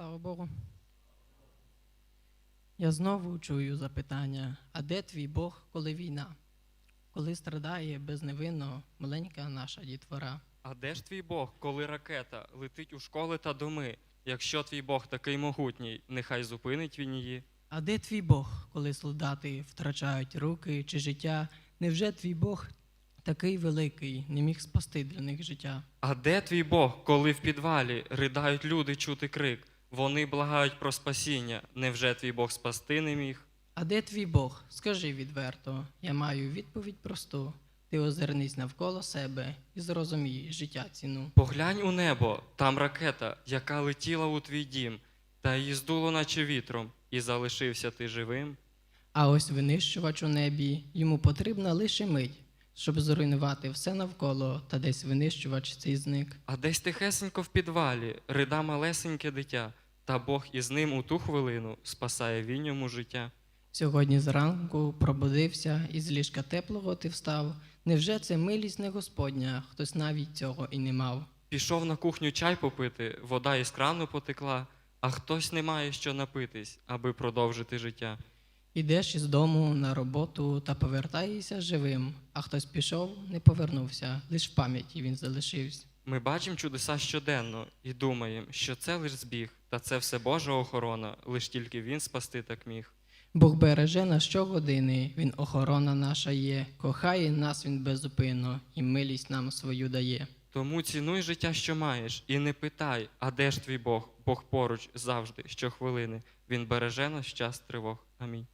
Слава Богу. Я знову чую запитання: а де твій Бог, коли війна? Коли страдає безневинно маленька наша дітвора? А де ж твій Бог, коли ракета летить у школи та доми? Якщо твій Бог такий могутній, нехай зупинить він її. А де твій Бог, коли солдати втрачають руки чи життя? Невже твій Бог такий великий, не міг спасти для них життя? А де твій Бог, коли в підвалі riдають люди чути крик? Вони благають про спасіння. Невже твій Бог спасти не міг? А де твій Бог? Скажи відверто, я маю відповідь просту. Ти озирнись навколо себе і зрозумій життя ціну. Поглянь у небо, там ракета, яка летіла у твій дім, та її здуло, наче вітром, і залишився ти живим. А ось винищувач у небі, йому потрібна лише мить, щоб зруйнувати все навколо, та десь винищувач цей зник. А десь тихесенько в підвалі рида малесеньке дитя, та Бог із ним у ту хвилину спасає він йому життя. Сьогодні зранку пробудився, і з ліжка теплого ти встав. Невже це милість не Господня, хтось навіть цього і не мав? Пішов на кухню чай попити, вода із крану потекла, а хтось не має що напитись, аби продовжити життя. Ідеш із дому на роботу та повертаєшся живим, а хтось пішов, не повернувся, лиш в пам'яті він залишився. Ми бачимо чудеса щоденно і думаємо, що це лиш збіг, та це все Божа охорона, лиш тільки він спасти так міг. Бог береже нас щогодини, Він охорона наша є, кохає нас Він безупинно, і милість нам свою дає. Тому цінуй життя, що маєш, і не питай, а де ж твій Бог? Бог поруч завжди, щохвилини. Він береже нас в час тривог. Амінь.